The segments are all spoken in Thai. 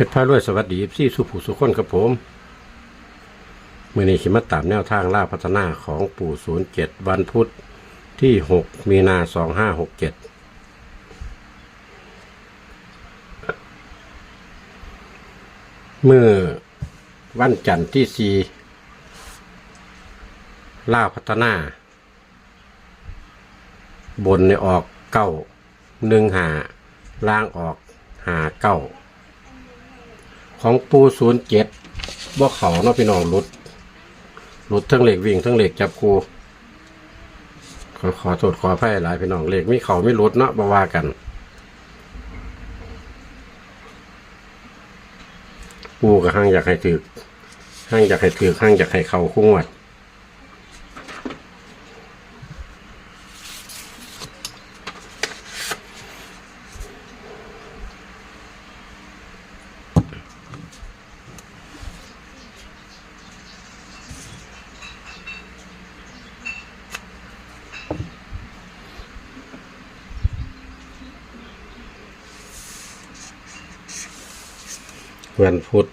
ชรพารวยสวัสดีพี่สุผู้สุคนครับผมเมื่อนี้ขิมาตามแนวทางล่าพัฒนาของปู่ศูนย์เจ็ดวันพุธที่หกมีนาสองห้าหกเจ็ดเมื่อวันจันทร์ที่สี่ล่าพัฒนา บนในออกเก้าหนึ่งหาล่างออกหาเก้า ของปูศูนย์เจ็ดบ่เขาเนาะพี่น้องหลุดหลุดทั้งเหล็กวิ่งทั้งเหล็กจับคูขอขอโทษขออภัยหลายพี่น้องเหล็กมีเขาไม่หลุดเนาะบ่ว่ากัน ปูกับห้างอยากให้ถือห้างอยากให้ถือห้างอยากให้เขาคุ้งวัด วันพุธ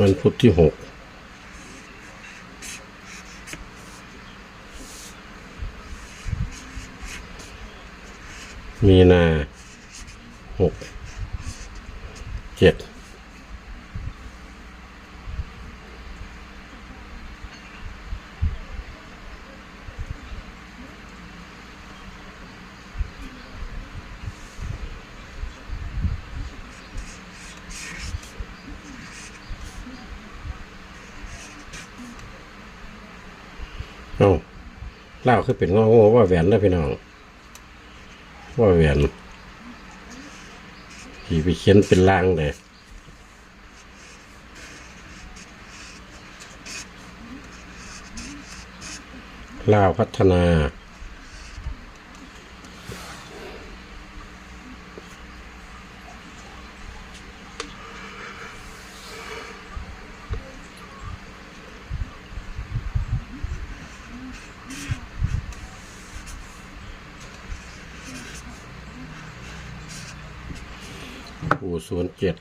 วันพุธที่หกมีนาหก เจ็ด เอาเล่าคือเป็นงองูว่าแหวนนะพี่น้อง ว่าแหวนที่ไปเขียนเป็นลางเลยลาวพัฒนา อูศูนย์เจ็ด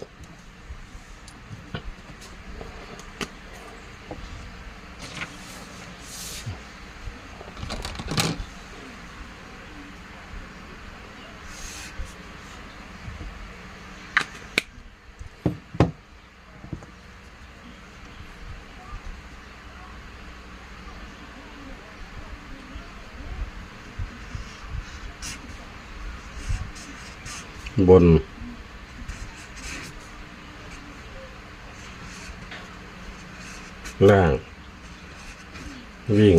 บน ล่าง วิ่ง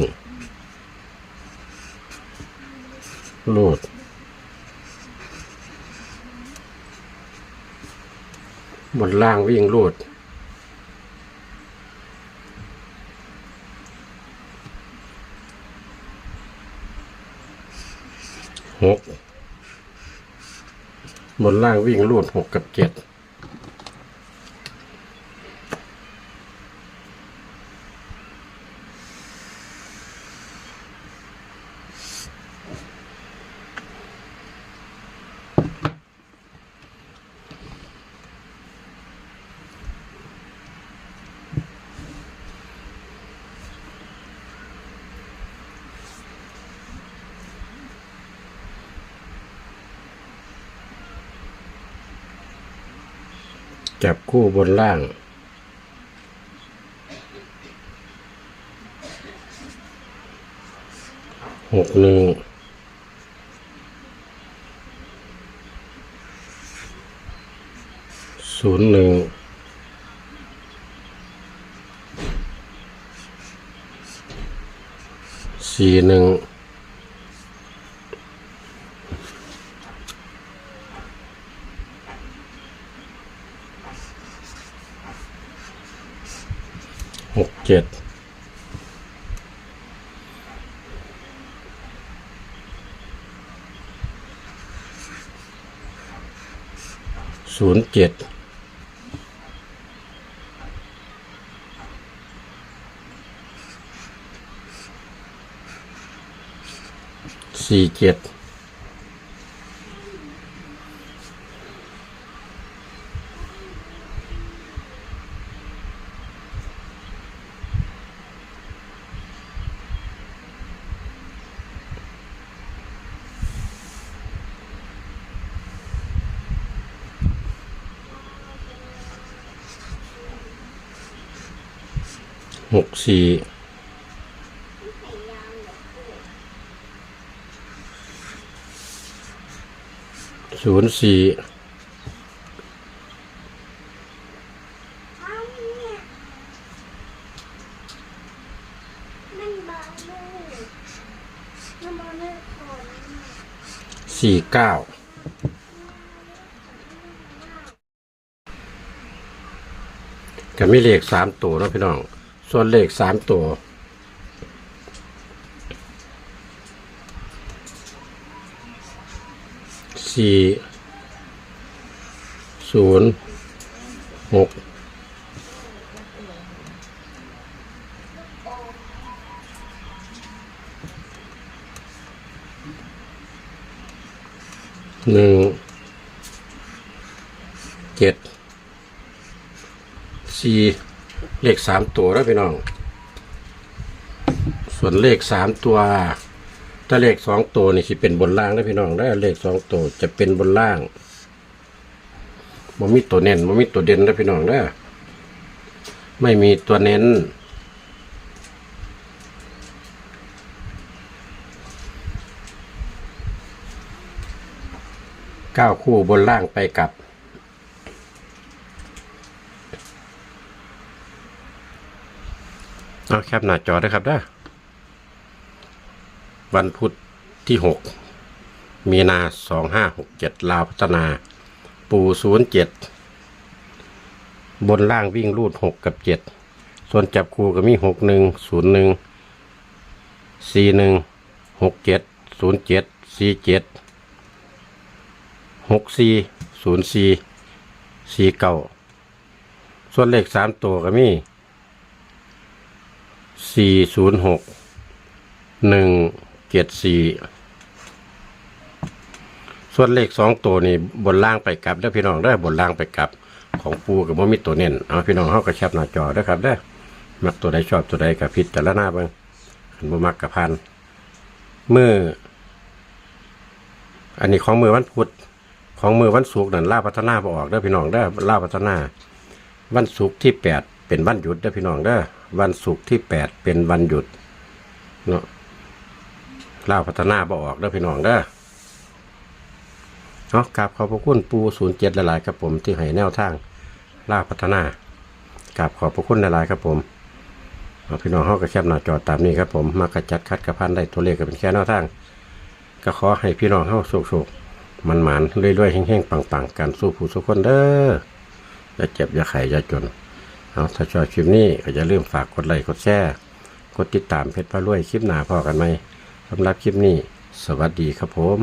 โลด บนล่างวิ่งโลด หก บนล่างวิ่งโลดหกกับเจ็ด จับคู่บนล่าง หกหนึ่ง ศูนย์หนึ่ง สี่หนึ่ง หกเจ็ดศูนย์เจ็ดสี่เจ็ด หกสี่ศูนย์สี่สี่เก้าก็มีเลขสามตัวนะพี่น้อง ส่วนเลขสามตัว สี่ศูนย์หกหนึ่งเจ็ดสี่ เลขสามตัวแล้วพี่น้อง ส่วนเลขสามตัว ถ้าเลขสองตัวนี่สิเป็นบนล่างนะพี่น้องได้เลขสองตัวจะเป็นบนล่างบ่มีตัวเน้นบ่มีตัวเด่นนะพี่น้องได้ไม่มีตัวเน้น เก้าคู่บนล่างไปกับ เอาแคปหน้าจอได้ครับด้อวันพุธที่หกมีนาสองห้าหกเจ็ดลาวพัฒนา ปูศูนย์เจ็ดบนล่างวิ่งรูดหกกับเจ็ดส่วนจับคู่ก็มีหกหนึ่งศูนย์หนึ่งสี่หนึ่งหกเจ็ดศูนย์เจ็ดสี่เจ็ดหกสี่ศูนย์สี่สี่เก้าส่วนเลขสามตัวก็มี สี่ศูนย์หกหนึ่งเจ็ดสี่ส่วนเลขสองตัวนี่บนล่างไปกลับได้พี่น้องได้บนล่างไปกลับ ของปูกับบมีตัวเน้นเอาพี่น้องเฮาก็แคปหน้าจอได้ครับได้อมักตัวใดชอบตัวใดกับพิจารณาบิ่งอันบมักกับพันมืออันนี้ของมือวันพุธของมือวันศุกร์นั่นล่าพัฒนาบออกได้พี่น้องได้ล่าพัฒนา วันศุกร์ที่แปดเป็นวันหยุดเด้พี่น้องเด้ วันศุกร์ที่แปดเป็นวันหยุดเนาะล่าพัฒนาบ่ออกเด้อพี่น้องเด้อเนาะกราบขอบพระคุณปูศูนย์เจ็ดหลายๆครับผมที่ให้แนวทางล่าพัฒนากราบขอบพระคุณหลายๆครับผมเอาพี่น้องเฮาก็แคปหน้าจอตามนี้ครับผมมากระจัดคัดกระพันได้ตัวเลขก็เป็นแค่แนวทาง ก็ขอให้พี่น้องเฮาโชคๆมันหมานๆเรื่อยๆแห้งๆปังๆกันสู้ผู้สุกคนเด้ออย่าเจ็บอย่าไข้อย่าจน เอาถ้าชอบคลิปนี้ก็อย่าลืมฝากกดไลค์กดแชร์กดติดตามเพจพระรวยคลิปหน้าพ่อกันไหมสำหรับคลิปนี้ สวัสดีครับผม